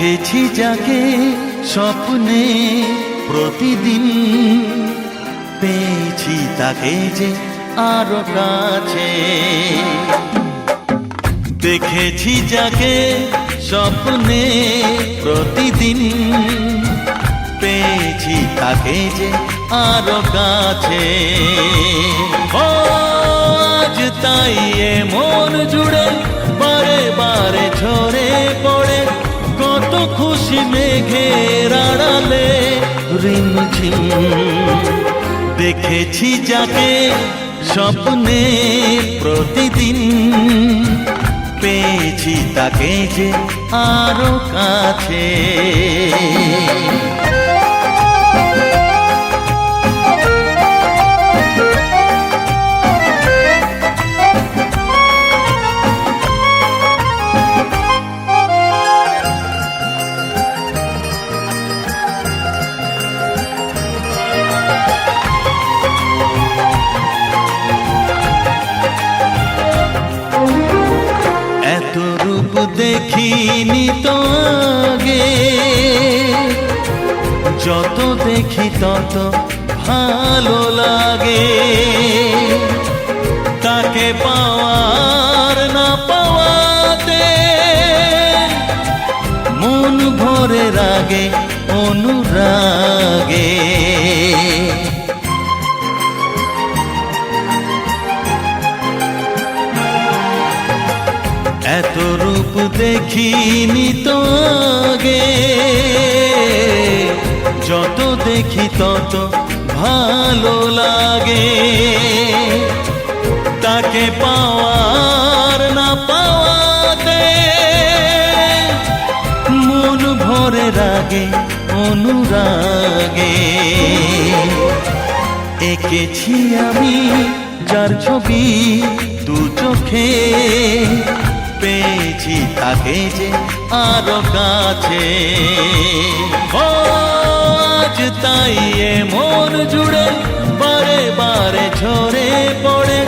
দেখেছি যাকে স্বপ্নে প্রতিদিন। পেয়েছি তাকে যে আরও কাছে। দেখেছি যাকে স্বপ্নে প্রতিদিন। পেয়েছি তাকে যে আরও কাছে। আজ তাই এ মন জুড়ে বারে বারে ঝরে পড়ে। খুশি মেঘের আড়ালে রিমঝিম। দেখেছি যাকে স্বপ্নে প্রতিদিন। পেয়েছি তাকে যে আরও কাছে। দেখিনি তো আগে যত দেখি তত ভালো লাগে। তাকে পাওয়ার না পাওয়াতে মন ভরে রাগে, অনুরাগে। দেখিনি তো আগে। যত দেখি তত ভালো লাগে। তাকে পাওয়ার না পাওয়াতে মন ভরে রাগে, অনুরাগে। এঁকেছি আমি যার ছবি দু চোখে। পেয়েছি তাকে যে আরও কাছে। আজ তাই এ মন জুড়ে বারে বারে ঝরে পড়ে।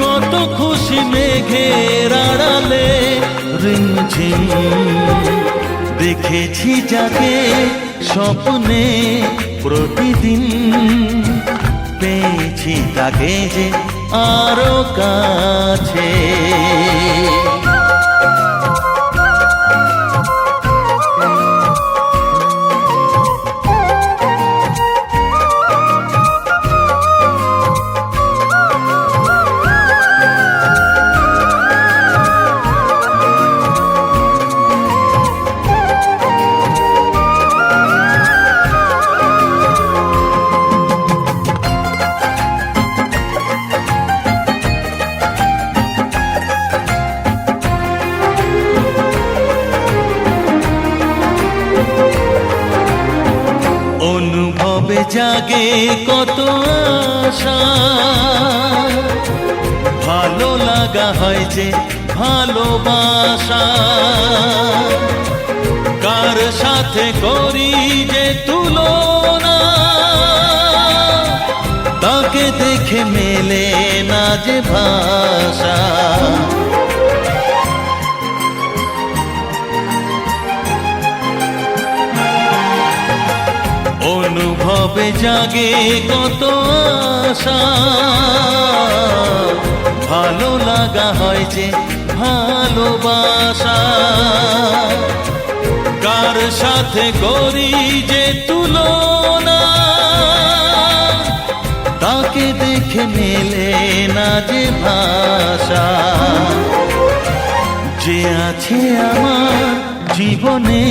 কত খুশি মেঘের আড়ালে রিমঝিম। দেখেছি যাকে স্বপ্নে প্রতিদিন। পেয়েছি তাকে যে আরও কাছে। জাগে কত আশা। ভালো লাগা হয় যে ভালোবাসা। কার সাথে করি যে তুলনা? তাকে দেখে মেলে না যে ভাষা। অনুভবে জাগে কত আশা? ভালো লাগা হয় যে ভালোবাসা। কার সাথে করি যে তুলনা? তাকে দেখে মেলে না যে ভাষা। যে আছে আমার জীবনে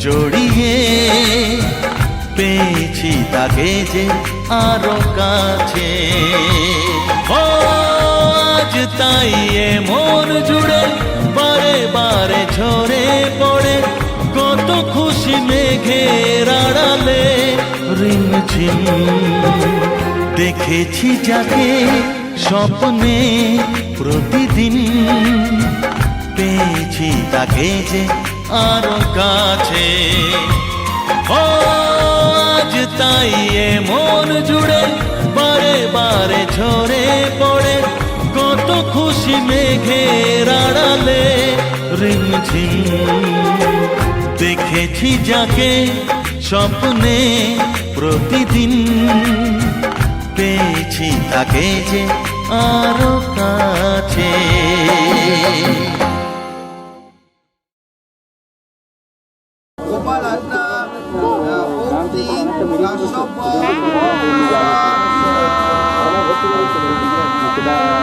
জড়িয়ে পেয়েছি তাকে যে আরও কাছে। ও, আজ তাই এ মন জুড়ে বারে বারে ঝরে পড়ে। কত খুশি মেঘের আড়ালে রিমঝিম। দেখেছি যাকে স্বপ্নে প্রতিদিন। পেয়েছি তাকে যে আরও কাছে। ও, নাই মন জুড়ে, বারে বারে ঝরে পড়ে। কত খুশি মেঘে রাড়ালে রিমঝিম। দেখেছি যাকে স্বপ্নে প্রতিদিন। পেয়েছি তাকে যে আরও কাছে। 감사합니다.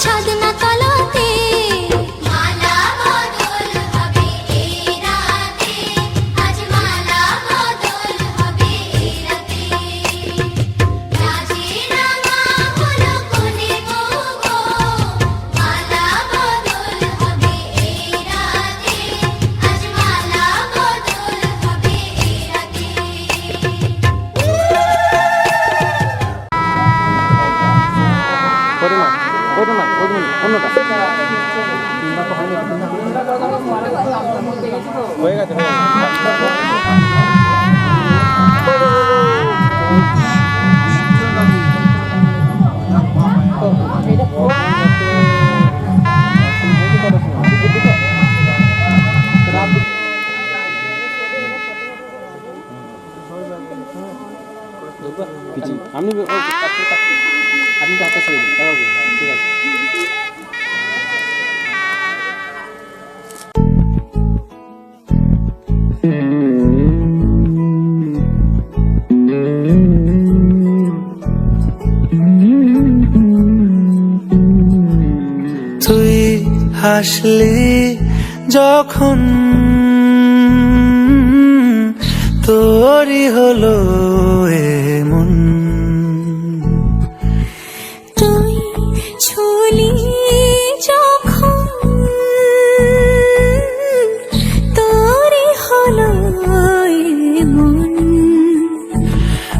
छाछ আমি আপনি তো হাতটা ছেড়ে দিন ঠিক আছে। তুই হাসলি যখন তোরই হলো এ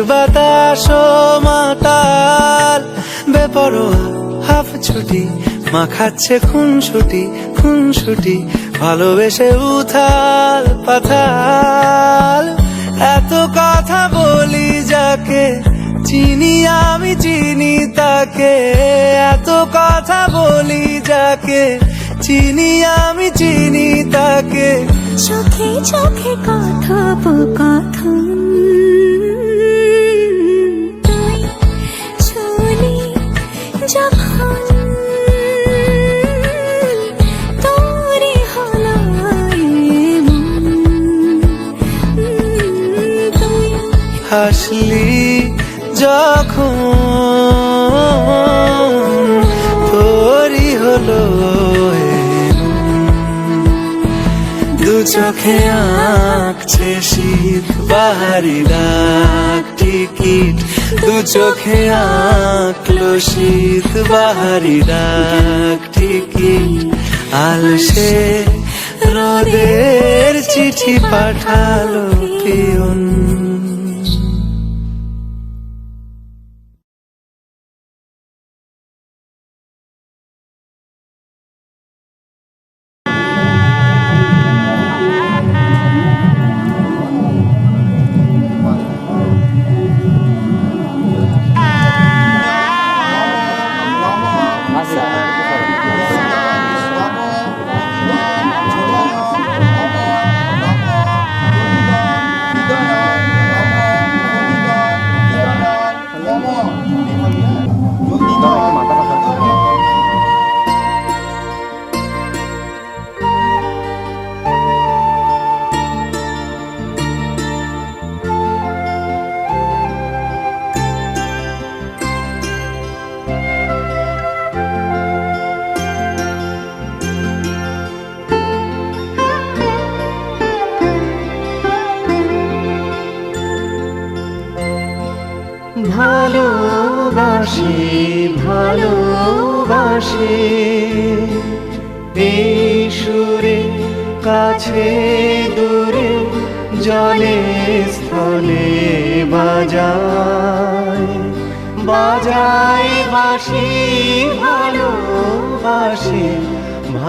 বাতাস মাতাল। বেপরোয়া হাফ ছুটি মাখাচ্ছে খুন ছুটি খুন ছুটি ভালোবেসে উথাল পাথাল। এত কথা বলি যাকে, চিনি আমি, চিনি তাকে। এত কথা বলি যাকে, চিনি আমি, চিনি তাকে। চোখে চোখে কথোপকথন। যখন তোরই হলো। দু চোখে আঁকছে শীত, বাহারি ডাক টিকিট। দু চোখে আঁকলো শীত, বাহারি ডাক টিকিট। আলসে রোদের চিঠি পাঠালো পিয়ন।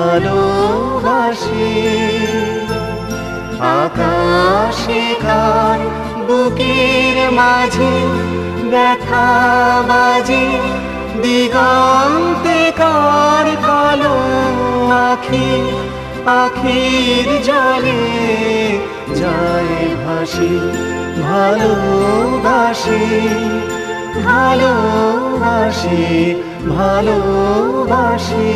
ভালোবাসি। আকাশে কার বুকের মাঝে ব্যথা বাজে, দিগন্তে কার কালো আখি, আখির জলে যায় ভাসি, ভালোবাসি ভালোবাসি ভালোবাসি।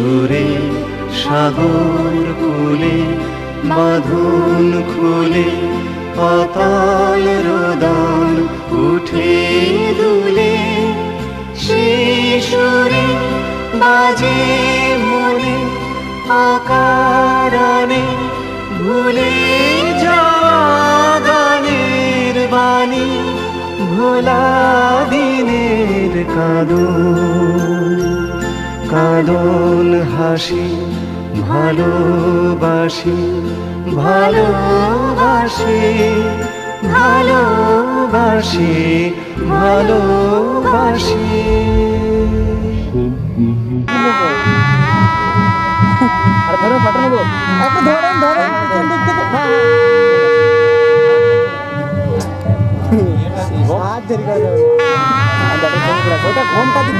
সুরে, সাগর কুলে বাঁধন খুলে, পাতাল রোদন উঠে দুলে। সুরে বাজে মনে আকারণে ভুলে গানের বাণী, ভোলা দিনের কাদন কাদন হাসি ভালোবাসি ভালোবাসি ভালোবাসি ভালোবাসি আর ধরো পাঠানো গো একটু ধরেন ধরেন দিক থেকে হাত দেরি করে ওটা ঘণ্টা দিন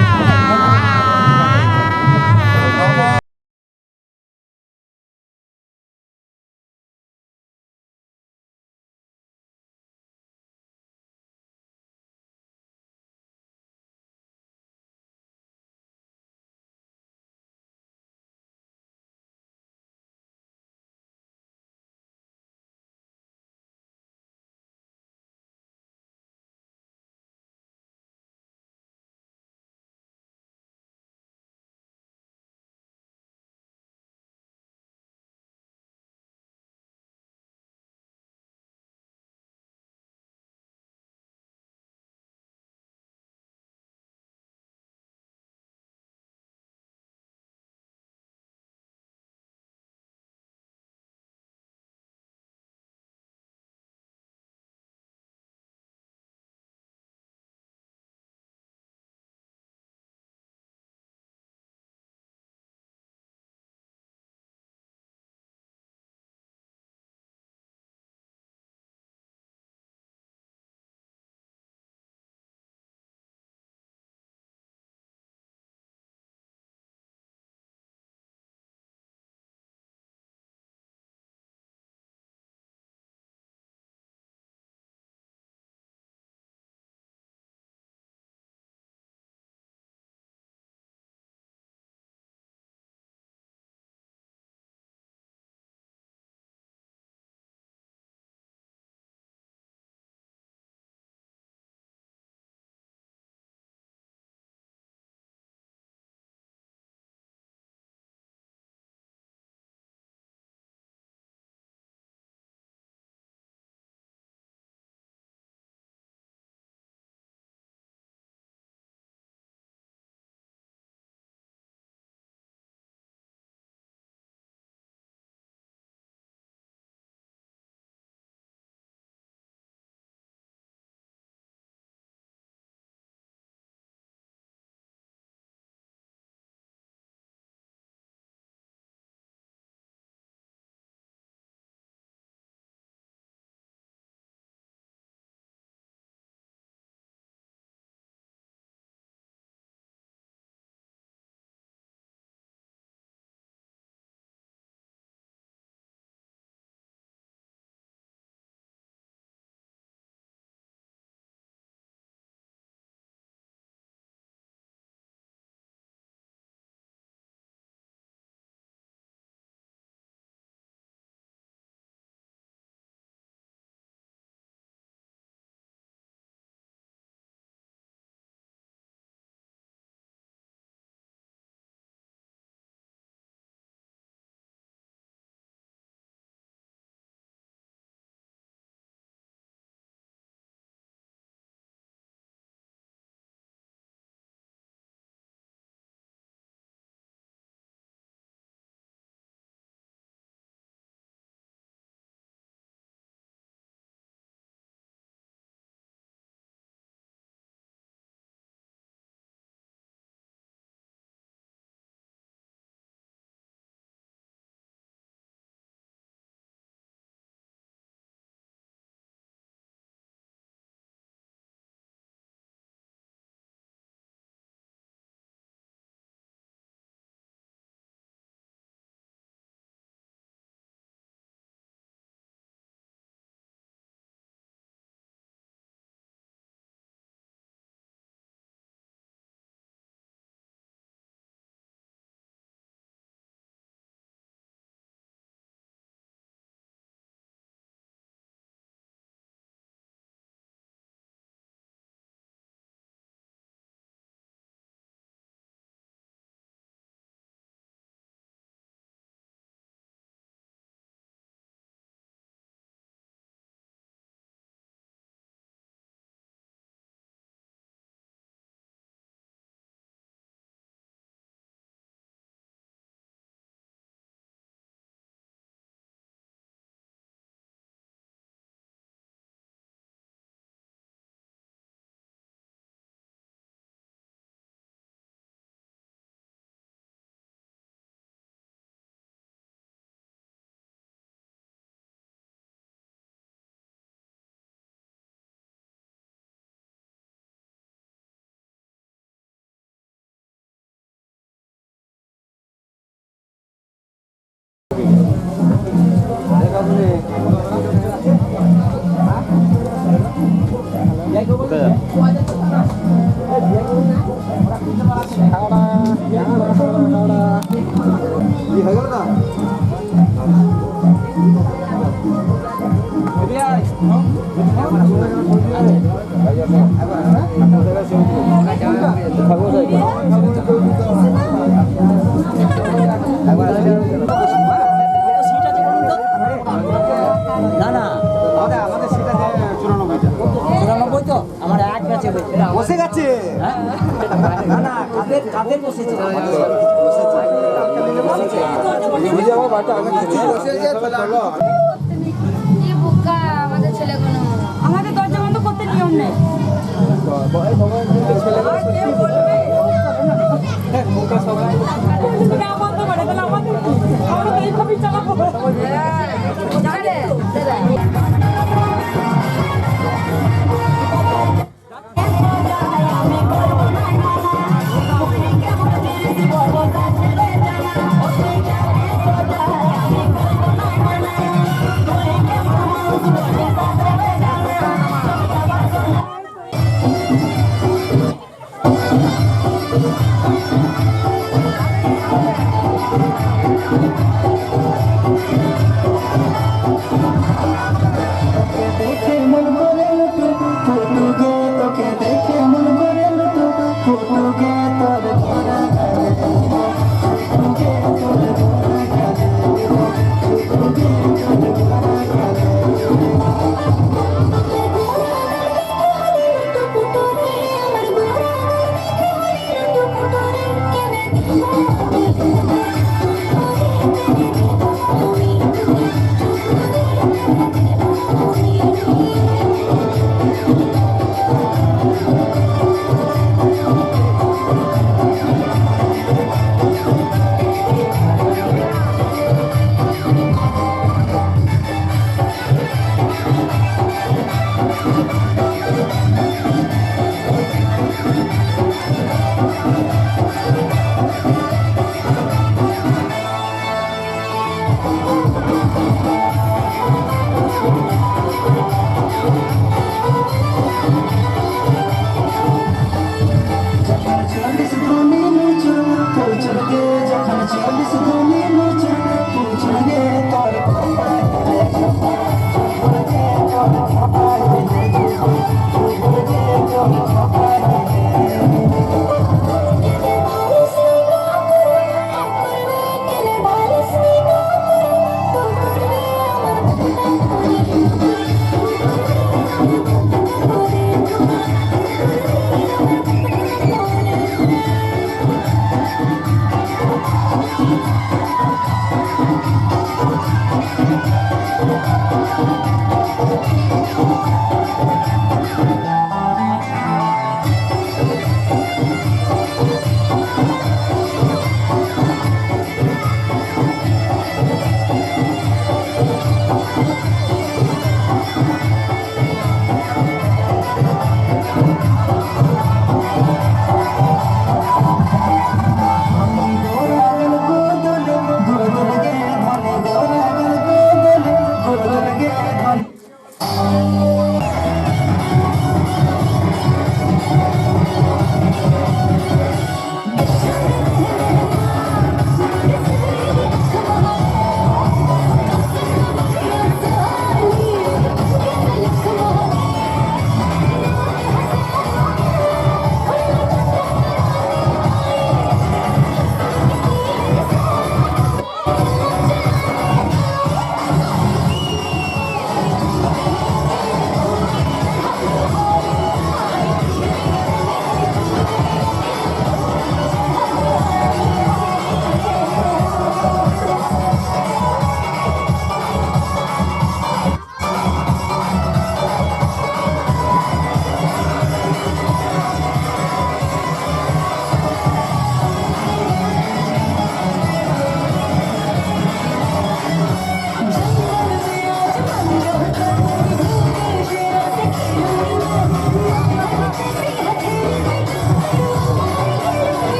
আমাদের দরজা বন্ধ করতে নিয়ম নেই। আমাদের এইভাবেই চালাবো